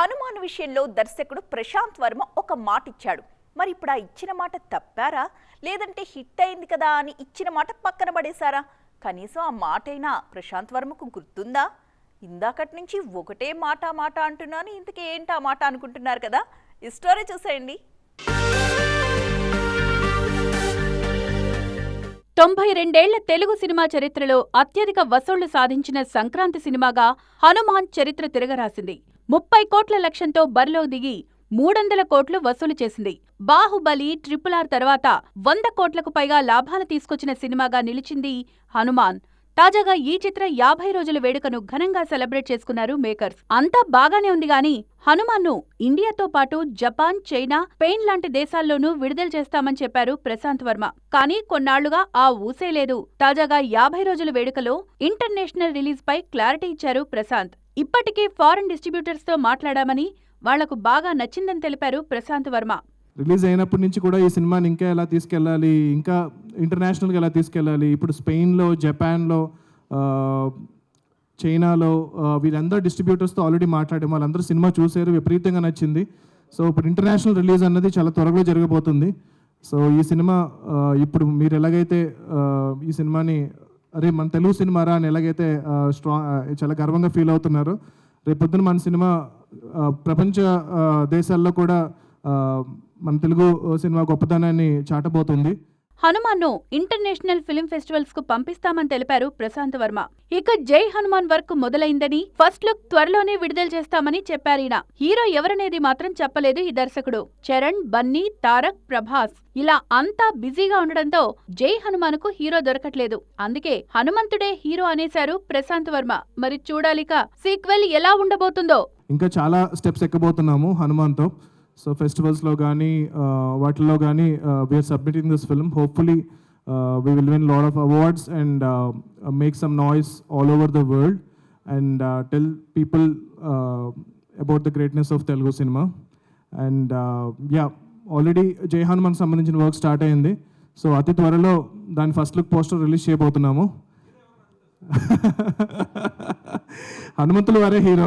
హనుమాన్ విషయంలో దర్శకుడు ప్రశాంత్ వర్మ ఒక మాట ఇచ్చాడు. మరి ఇప్పుడు ఆ ఇచ్చిన మాట తప్పారా? లేదంటే హిట్ అయింది కదా అని ఇచ్చిన మాట పక్కన పడేశారా? కనీసం ఆ మాటైనా ప్రశాంత్ వర్మకు గుర్తుందా? ఇందాకటి నుంచి ఒకటే మాట మాట అంటున్నాను ఇంతకీ ఏంటి ఆ మాట అనుకుంటున్నారు కదా? ఈ స్టోరీ చూసేయండి. తొంభై రెండేళ్ళ తెలుగు సినిమా చరిత్రలో అత్యధిక వసూళ్ళు సాధించిన సంక్రాంతి సినిమాగా హనుమాన్ చరిత్ర తిరగరాసింది. ముప్పై కోట్ల లక్ష్యంతో బరిలో దిగి మూడొందల కోట్లు వసూలు చేసింది. బాహుబలి ట్రిపుల్ ఆర్ తర్వాత వంద కోట్లకు పైగా లాభాలు తీసుకొచ్చిన సినిమాగా నిలిచింది హనుమాన్. తాజాగా ఈ చిత్ర యాభై రోజుల వేడుకను ఘనంగా సెలబ్రేట్ చేసుకున్నారు మేకర్స్. అంతా బాగానే ఉంది గాని హనుమాన్ను ఇండియాతో పాటు జపాన్ చైనా స్పెయిన్ లాంటి దేశాల్లోనూ విడుదల చేస్తామని చెప్పారు ప్రశాంత్ వర్మ. కానీ కొన్నాళ్ళుగా ఆ ఊసే లేదు. తాజాగా యాభై రోజుల వేడుకలో ఇంటర్నేషనల్ రిలీజ్ పై క్లారిటీ ఇచ్చారు ప్రశాంత్. ఇప్పటికే ఫారెన్ డిస్ట్రిబ్యూటర్స్తో మాట్లాడామని వాళ్ళకు బాగా నచ్చిందని తెలిపారు ప్రశాంత్ వర్మ. రిలీజ్ అయినప్పటి నుంచి కూడా ఈ సినిమాని ఇంకా ఎలా తీసుకెళ్ళాలి ఇంకా ఇంటర్నేషనల్గా ఎలా తీసుకెళ్ళాలి ఇప్పుడు స్పెయిన్లో జపాన్లో చైనాలో వీళ్ళందరూ డిస్ట్రిబ్యూటర్స్తో ఆల్రెడీ మాట్లాడాము వాళ్ళందరూ సినిమా చూశారు విపరీతంగా నచ్చింది. సో ఇప్పుడు ఇంటర్నేషనల్ రిలీజ్ అన్నది చాలా త్వరగా జరగబోతుంది. సో ఈ సినిమా ఇప్పుడు మీరు ఎలాగైతే ఈ సినిమాని అరే మన తెలుగు సినిమా రా అని ఎలాగైతే స్ట్రాంగ్ చాలా గర్వంగా ఫీల్ అవుతున్నారు రేపొద్దున మన సినిమా ప్రపంచ దేశాల్లో కూడా మన తెలుగు సినిమా గొప్పతనాన్ని చాటబోతుంది. హనుమాన్ను ఇంటర్నేషనల్ ఫిల్మ్ ఫెస్టివల్స్కు పంపిస్తామని తెలిపారు ప్రశాంత్ వర్మ. ఇక జై హనుమాన్ వర్క్ మొదలైందని ఫస్ట్ లుక్ త్వరలోనే విడుదల చేస్తామని చెప్పారీన హీరో ఎవరనేది మాత్రం చెప్పలేదు ఈ దర్శకుడు. చరణ్ బన్నీ తారక్ ప్రభాస్ ఇలా అంతా బిజీగా ఉండడంతో జై హనుమాన్కు హీరో దొరకట్లేదు. అందుకే హనుమంతుడే హీరో అనేశారు ప్రశాంత్ వర్మ. మరి చూడాలిక సీక్వెల్ ఎలా ఉండబోతుందో. ఇంకా చాలా స్టెప్స్ ఎక్కబోతున్నాము హనుమాన్తో. సో ఫెస్టివల్స్లో కానీ వాటిల్లో కానీ we're submitting this film hopefully we will win lot of awards and make some noise all over the world and tell people about the greatness of Telugu cinema and yeah already Jai మనకు సంబంధించిన work start అయింది. So అతి త్వరలో దాని first look poster release చేయబోతున్నాము. హనుమంతులు వారే hero